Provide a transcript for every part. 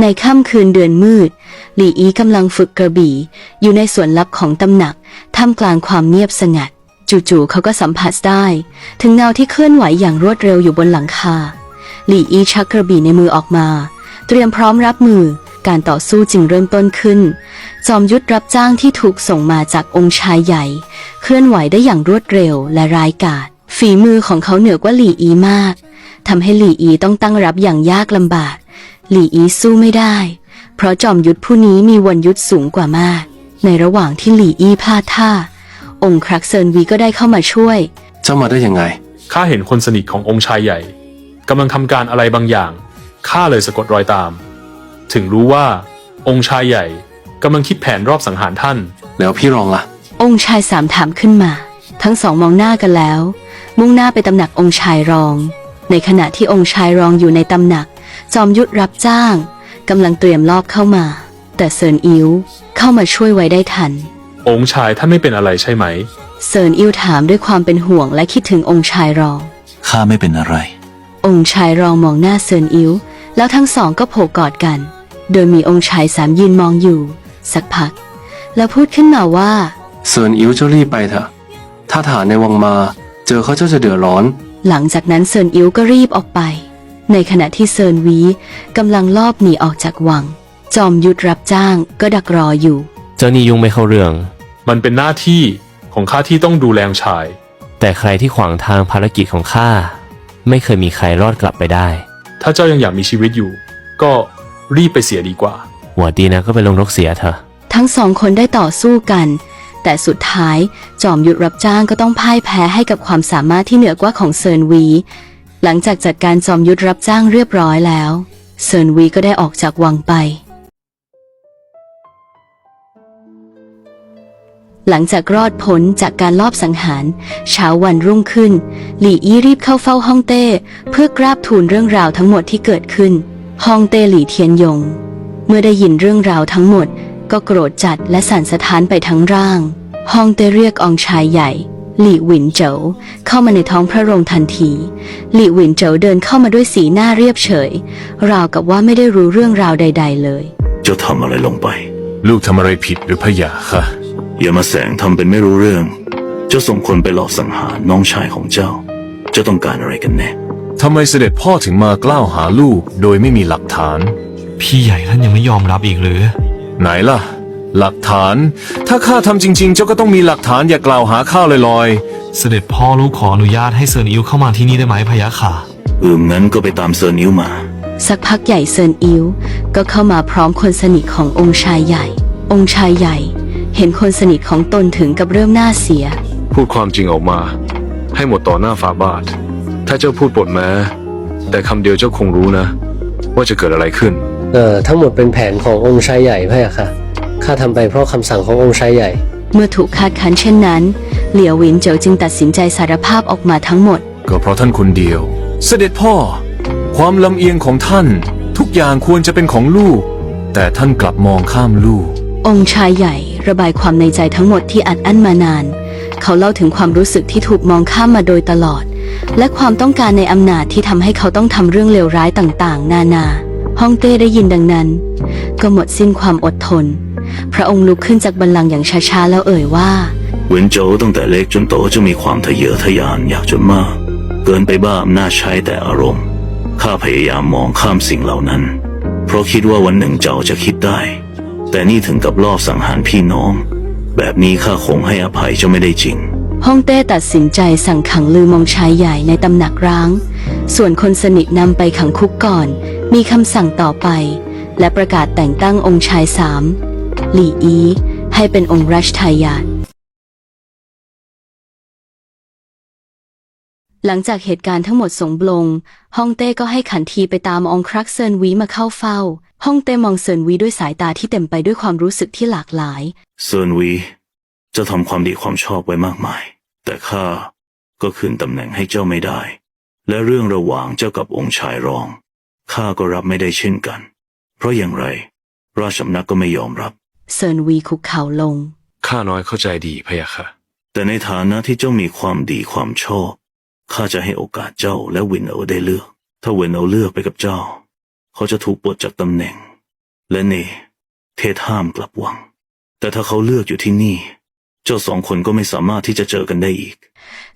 ในค่ำคืนเดือนมืด หลี่อีกำลังฝึกกระบี่ อยู่ในส่วนลับของตำหนัก ท่ามกลางความเงียบสงัด จู่ๆเขาก็สัมผัสได้ ถึงเงาที่เคลื่อนไหวอย่างรวดเร็วอยู่บนหลังคา หลี่อีชักกระบี่ในมือออกมา เตรียมพร้อมรับมือ การต่อสู้จึงเริ่มต้นขึ้น จอมยุทธรับจ้างที่ถูกส่งมาจากองค์ชายใหญ่ เคลื่อนไหวได้อย่างรวดเร็วและร้ายกาจฝีมือของเขาเหนือกว่าหลี่อีมาก ทำให้หลี่อีต้องตั้งรับอย่างยากลำบาก หลี่อีสู้ไม่ได้ เพราะจอมยุทธผู้นี้มีวันยุทธสูงกว่ามาก ในระหว่างที่หลี่อีพลาดท่า องค์ครักเซินวีก็ได้เข้ามาช่วย เจ้ามาได้ยังไง ข้าเห็นคนสนิทขององค์ชายใหญ่กำลังทำการอะไรบางอย่าง ข้าเลยสะกดรอยตาม ถึงรู้ว่าองค์ชายใหญ่กำลังคิดแผนรอบสังหารท่าน แล้วพี่รองล่ะ องค์ชายสามถามขึ้นมา ทั้งสองมองหน้ากันแล้ว มุ่งหน้าไปตำหนักองค์ชายรอง ในขณะที่องค์ชายรองอยู่ในตำหนัก จอมยุทธรับจ้างกำลังเตรียมลอบเข้ามา แต่เซินอิวเข้ามาช่วยไว้ได้ทัน องค์ชายท่านไม่เป็นอะไรใช่ไหม เซินอิวถามด้วยความเป็นห่วงและคิดถึงองค์ชายรอง ข้าไม่เป็นอะไร องค์ชายรองมองหน้าเซินอิวแล้วทั้งสองก็โผล่กอดกัน โดยมีองค์ชายสามยืนมองอยู่ สักพัก แล้วพูดขึ้นมาว่า เซินอิ๋วเจ้ารีบไปเถอะ ถ้าฐานในวังมา เจอเขาเจ้าจะเดือดร้อน หลังจากนั้นเซินอิวก็รีบออกไป ในขณะที่เซินวีกำลังลอบหนีออกจากวัง จอมยุทธรับจ้างก็ดักรออยู่ เจ้านี่ยุ่งไม่เข้าเรื่อง มันเป็นหน้าที่ของข้าที่ต้องดูแลองค์ชาย แต่ใครที่ขวางทางภารกิจของข้าไม่เคยมีใครรอดกลับไปได้ ถ้าเจ้ายังอยากมีชีวิตอยู่ ก็รีบไปเสียดีกว่า หัวดีนะก็ไปลงรกเสียเถอะ ทั้งสองคนได้ต่อสู้กัน แต่สุดท้ายจอมยุทธรับจ้างก็ต้องพ่ายแพ้ให้กับความสามารถที่เหนือกว่าของเซินวี หลังจากจัดการจอมยุทธรับจ้างเรียบร้อยแล้ว เซินวีก็ได้ออกจากวังไป หลังจากรอดพ้นจากการลอบสังหาร เช้าวันรุ่งขึ้น หลี่อี้รีบเข้าเฝ้าฮ่องเต้ เพื่อกราบทูลเรื่องราวทั้งหมดที่เกิดขึ้นฮ่องเต้หลี่เทียนยง เมื่อได้ยินเรื่องราวทั้งหมด ก็โกรธจัดและสั่นสะท้านไปทั้งร่างฮ่องเต้เรียกองค์ชายใหญ่ หลี่หวินเจ๋อเข้ามาในท้องพระโรงทันที หลี่หวินเจ๋อเดินเข้ามาด้วยสีหน้าเรียบเฉย ราวกับว่าไม่ได้รู้เรื่องราวใด ๆ เลย เจ้าทำอะไรลงไป ลูกทำอะไรผิดหรือพะยะค่ะอย่ามาแสงทำเป็นไม่รู้เรื่อง เจ้าส่งคนไปหลอกสังหารน้องชายของเจ้า เจ้าต้องการอะไรกันแน่ทำไมเสด็จพ่อถึงมากล่าวหาลูกโดยไม่มีหลักฐาน พี่ใหญ่ท่านยังไม่ยอมรับอีกหรือ ไหนล่ะ หลักฐาน ถ้าข้าทำจริง ๆ เจ้าก็ต้องมีหลักฐานอย่ากล่าวหาข้าลอยเสด็จพ่อลูกขออนุญาตให้เซินอิวเข้ามาที่นี่ได้ไหมพะยะค่ะ อืมงั้นก็ไปตามเซอร์นิ้วมา สักพักใหญ่เซินอิวก็เข้ามาพร้อมคนสนิทขององค์ชายใหญ่ องค์ชายใหญ่ เห็นคนสนิทของตนถึงกับเริ่มหน้าเสีย พูดความจริงออกมา ให้หมดต่อหน้าฝ่าบาท ถ้าเจ้าพูดบทแม้ แต่คำเดียวเจ้าคงรู้นะ ว่าจะเกิดอะไรขึ้น เอ่อทั้งหมดเป็นแผนขององค์ชายใหญ่พะยะค่ะข้าทำไปเพราะคำสั่งขององค์ชายใหญ่ เมื่อถูกคาดคั้นเช่นนั้น เหลียวหวินเจ๋อจึงตัดสินใจสารภาพออกมาทั้งหมดๆก็เพราะท่านคนเดียว เสด็จพ่อ ความลำเอียงของท่าน ทุกอย่างควรจะเป็นของลูก แต่ท่านกลับมองข้ามลูก องค์ชายใหญ่ระบายความในใจทั้งหมดที่อัดอั้นมานาน เขาเล่าถึงความรู้สึกที่ถูกมองข้ามมาโดยตลอด และความต้องการในอำนาจที่ทำให้เขาต้องทำเรื่องเลวร้ายต่างๆ นานา ฮ่องเต้ได้ยินดังนั้น ก็หมดสิ้นความอดทน พระองค์ลุกขึ้นจากบัลลังก์อย่างช้าๆแล้วเอ่ยว่าเวนโจวตั้งแต่เล็กจนโตจะมีความทะเยอทะยานอยากจนมาก เกินไปบ้าอำนาจใช้แต่อารมณ์ ข้าพยายามมองข้ามสิ่งเหล่านั้น เพราะคิดว่าวันหนึ่งเจ้าจะคิดได้ แต่นี่ถึงกับลอบสังหารพี่น้อง แบบนี้ข้าคงให้อภัยเจ้าไม่ได้จริง ฮ่องเต้ตัดสินใจสั่งขังลือมองชายใหญ่ในตำหนักร้าง ส่วนคนสนิทนำไปขังคุกก่อน มีคำสั่งต่อไป และประกาศแต่งตั้งองค์ชายสามหลี่อี ให้เป็นองค์รัชทายาทหลังจากเหตุการณ์ทั้งหมดสงบลง ฮ่องเต้ก็ให้ขันทีไปตามองครักเซินวีมาเข้าเฝ้า ฮ่องเต้มองเซินวีด้วยสายตาที่เต็มไปด้วยความรู้สึกที่หลากหลาย เซินวี จ้าทำความดีความชอบไว้มากมาย แต่ข้าก็คืนตำแหน่งให้เจ้าไม่ได้ และเรื่องระหว่างเจ้ากับองค์ชายรองข้าก็รับไม่ได้เช่นกัน เพราะอย่างไร ราชสำนักก็ไม่ยอมรับ เซินวีคุกเข่าลง ข้าน้อยเข้าใจดีพะยะค่ะ แต่ในฐานะที่เจ้ามีความดีความชอบข้าจะให้โอกาสเจ้าและวินเอาได้เลือก ถ้าวินเอาเลือกไปกับเจ้า เขาจะถูกปลดจากตำแหน่ง และเนเทศห้ามกลับวัง แต่ถ้าเขาเลือกอยู่ที่นี่ เจ้าสองคนก็ไม่สามารถที่จะเจอกันได้อีก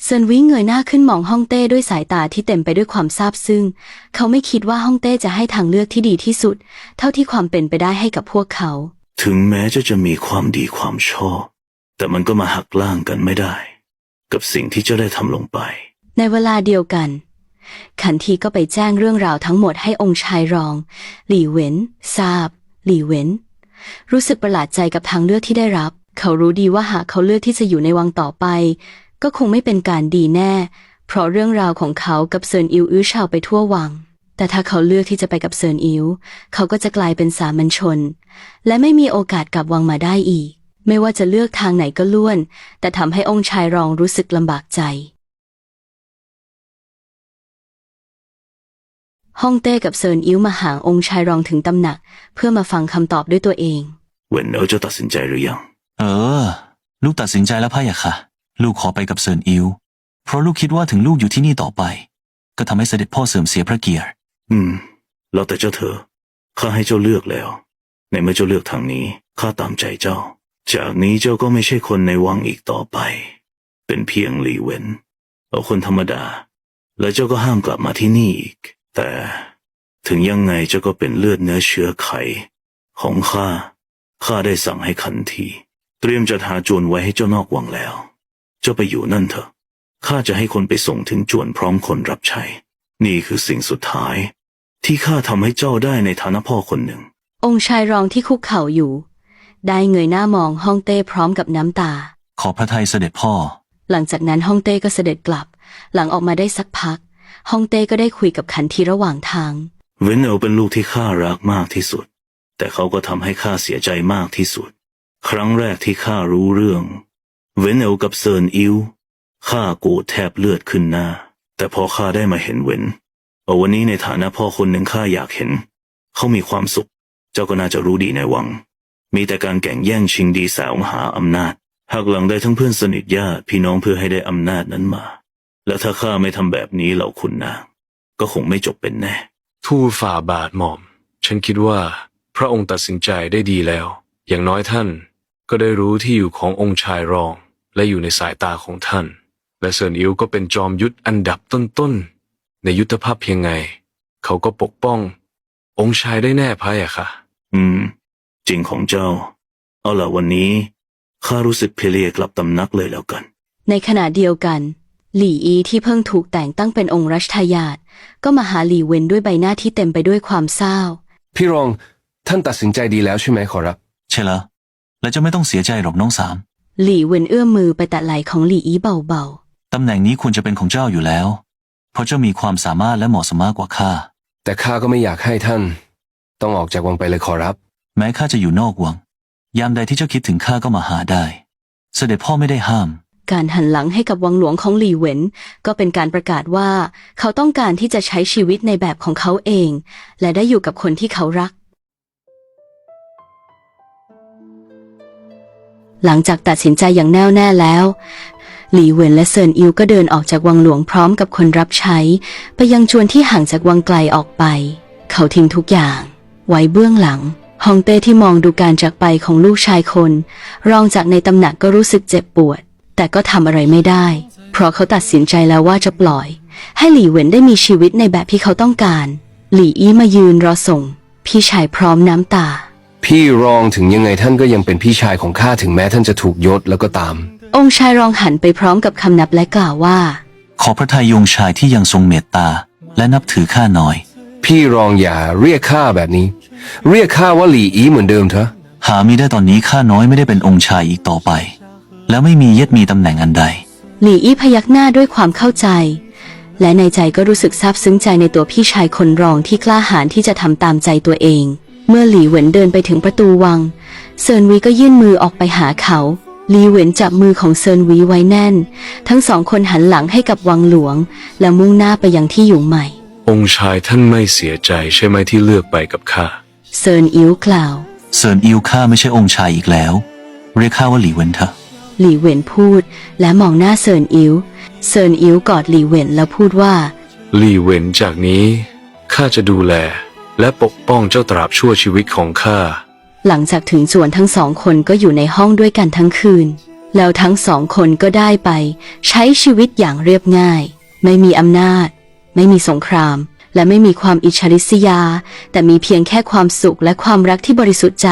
เซินวิเงยหน้าขึ้นมองฮ่องเต้ด้วยสายตาที่เต็มไปด้วยความซาบซึ้ง เขาไม่คิดว่าฮ่องเต้จะให้ทางเลือกที่ดีที่สุด เท่าที่ความเป็นไปได้ให้กับพวกเขา ถึงแม้จะจะมีความดีความชอบ แต่มันก็มาหักล้างกันไม่ได้ กับสิ่งที่เจ้าได้ทำลงไป ในเวลาเดียวกัน ขันทีก็ไปแจ้งเรื่องราวทั้งหมดให้องค์ชายรอง หลี่เหวินทราบ หลี่เหวินรู้สึกประหลาดใจกับทางเลือกที่ได้รับ เขารู้ดีว่าหากเขาเลือกที่จะอยู่ในวังต่อไป ก็คงไม่เป็นการดีแน่ เพราะเรื่องราวของเขากับเซินอิวอื้อฉาวไปทั่ววัง แต่ถ้าเขาเลือกที่จะไปกับเซินอิวเขาก็จะกลายเป็นสามัญชน และไม่มีโอกาสกลับวังมาได้อีก ไม่ว่าจะเลือกทางไหนก็ล้วน แต่ทำให้องค์ชายรองรู้สึกลำบากใจฮ่องเต้กับเซินอิ้วมาหาองค์ชายรองถึงตำหนัก เพื่อมาฟังคำตอบด้วยตัวเอง เวนเนอร์เจ้าตัดสินใจหรือยัง เออ ลูกตัดสินใจแล้วพ่ะยะค่ะ ลูกขอไปกับเซินอิว เพราะลูกคิดว่าถึงลูกอยู่ที่นี่ต่อไป ก็ทำให้เสด็จพ่อเสื่อมเสียพระเกียรติ อืมแล้วแต่เจ้าเธอข้าให้เจ้าเลือกแล้ว ในเมื่อเจ้าเลือกทางนี้ข้าตามใจเจ้า จากนี้เจ้าก็ไม่ใช่คนในวังอีกต่อไป เป็นเพียงหลีเวนเอาคนธรรมดา และเจ้าก็ห้ามกลับมาที่นี่อีก แต่ถึงยังไงเจ้าก็เป็นเลือดเนื้อเชื้อไข ของข้า ข้าได้สั่งให้ขันที เตรียมจัดหาจวนไว้ให้เจ้านอกวังแล้ว เจ้าไปอยู่นั่นเถอะ ข้าจะให้คนไปส่งถึงจวนพร้อมคนรับใช้ นี่คือสิ่งสุดท้าย ที่ข้าทำให้เจ้าได้ในฐานะพ่อคนหนึ่ง องค์ชายรองที่คุกเข่าอยู่ ได้เงยหน้ามองฮ่องเต้พร้อมกับน้ำตา ขอพระทัยเสด็จพ่อ หลังจากนั้นฮ่องเต้ก็เสด็จกลับ หลังออกมาได้สักพักฮ่องเต้ก็ได้คุยกับขันทีระหว่างทาง เวนเอลเป็นลูกที่ข้ารักมากที่สุด แต่เขาก็ทำให้ข้าเสียใจมากที่สุด ครั้งแรกที่ข้ารู้เรื่อง เวนเอลกับเซินอิวข้าโกรธแทบเลือดขึ้นหน้า แต่พอข้าได้มาเห็นเวนเอาวันนี้ในฐานะพ่อคนหนึ่งข้าอยากเห็น เขามีความสุข เจ้าก็น่าจะรู้ดีในวัง มีแต่การแข่งแย่งชิงดีแสวหาอำนาจหากหลังได้ทั้งเพื่อนสนิทญาติพี่น้องเพื่อให้ได้อำนาจนั้นมา และถ้าข้าไม่ทำแบบนี้เหล่าคุณนางก็คงไม่จบเป็นแน่ ทูตฝ่าบาทหม่อม ฉันคิดว่า พระองค์ตัดสินใจได้ดีแล้ว อย่างน้อยท่าน ก็ได้รู้ที่อยู่ขององค์ชายรอง และอยู่ในสายตาของท่าน และเซินอิวก็เป็นจอมยุทธอันดับต้นๆ ในยุทธภาพเพียงไง เขาก็ปกป้อง องค์ชายได้แน่พะยะค่ะ อืม จริงของเจ้า เอาล่ะวันนี้ข้ารู้สึกเพลียกลับตำนักเลยแล้วกัน ในขณะเดียวกัน หลี่อีที่เพิ่งถูกแต่งตั้งเป็นองค์รัชทายาทก็มาหาหลี่เวนด้วยใบหน้าที่เต็มไปด้วยความเศร้า พี่รองท่านตัดสินใจดีแล้วใช่ไหมขอรับ ใช่แล้ว และจะไม่ต้องเสียใจหรอกน้องสาม หลี่เวนเอื้อมมือไปแตะไหล่ของหลี่อีเบาตำแหน่งนี้ควรจะเป็นของเจ้าอยู่แล้ว เพราะเจ้ามีความสามารถและเหมาะสมมากกว่าข้า แต่ข้าก็ไม่อยากให้ท่าน ต้องออกจากวังไปเลยขอรับ แม้ข้าจะอยู่นอกวัง ยามใดที่เจ้าคิดถึงข้าก็มาหาได้ เสด็จพ่อไม่ได้ห้าม ๆ การหันหลังให้กับวังหลวงของหลี่เวนก็เป็นการประกาศว่า เขาต้องการที่จะใช้ชีวิตในแบบของเขาเอง และได้อยู่กับคนที่เขารัก หลังจากตัดสินใจอย่างแน่วแน่แล้ว หลี่เวินและเซินอิวก็เดินออกจากวังหลวงพร้อมกับคนรับใช้ ไปยังจวนที่ห่างจากวังไกลออกไป เขาทิ้งทุกอย่าง ไว้เบื้องหลังฮองเต้ที่มองดูการจากไปของลูกชายคน รองจากในตำหนักก็รู้สึกเจ็บปวด แต่ก็ทำอะไรไม่ได้ เพราะเขาตัดสินใจแล้วว่าจะปล่อย ให้หลี่เวินได้มีชีวิตในแบบที่เขาต้องการ หลี่อี้มายืนรอส่ง พี่ชายพร้อมน้ำตา พี่รองถึงยังไงท่านก็ยังเป็นพี่ชายของข้าถึงแม้ท่านจะถูกยศแล้วก็ตาม องค์ชายรองหันไปพร้อมกับคำนับและกล่าวว่า ขอพระทัยยงชายที่ยังทรงเมตตา และนับถือข้าหน่อย พี่รองอย่าเรียกข้าแบบนี้ เรียกข้าว่าหลีอีเหมือนเดิมเถอะ หามีได้ตอนนี้ข้าน้อยไม่ได้เป็นองค์ชายอีกต่อไป แล้วไม่มีเยดมีตำแหน่งอันใด หลี่อี้พยักหน้าด้วยความเข้าใจ และในใจก็รู้สึกซาบซึ้งใจในตัวพี่ชายคนรองที่กล้าหาญที่จะทำตามใจตัวเอง เมื่อหลี่เหวินเดินไปถึงประตูวัง เซินวีก็ยื่นมือออกไปหาเขาหลี่เหวินจับมือของเซินวีไว้แน่น ทั้งสองคนหันหลังให้กับวังหลวง และมุ่งหน้าไปยังที่อยู่ใหม่ องค์ชายท่านไม่เสียใจใช่ไหมที่เลือกไปกับข้า เซินอิ้วกล่าว เซินอิวข้าไม่ใช่องค์ชายอีกแล้ว เรียกข้าว่าหลีเวนเถอะหลี่เหวินพูด และมองหน้าเซินอิ้วเซินอิ้วกอดหลี่เหวินแล้วพูดว่าลี่เว้นจากนี้ข้าจะดูแล และปกป้องเจ้าตราบชั่วชีวิตของข้า หลังจากถึงจวนทั้งสองคนก็อยู่ในห้องด้วยกันทั้งคืน แล้วทั้งสองคนก็ได้ไป ใช้ชีวิตอย่างเรียบง่าย ไม่มีอำนาจ ไม่มีสงคราม และไม่มีความอิจฉาริษยา แต่มีเพียงแค่ความสุขและความรักที่บริสุทธิ์ใจ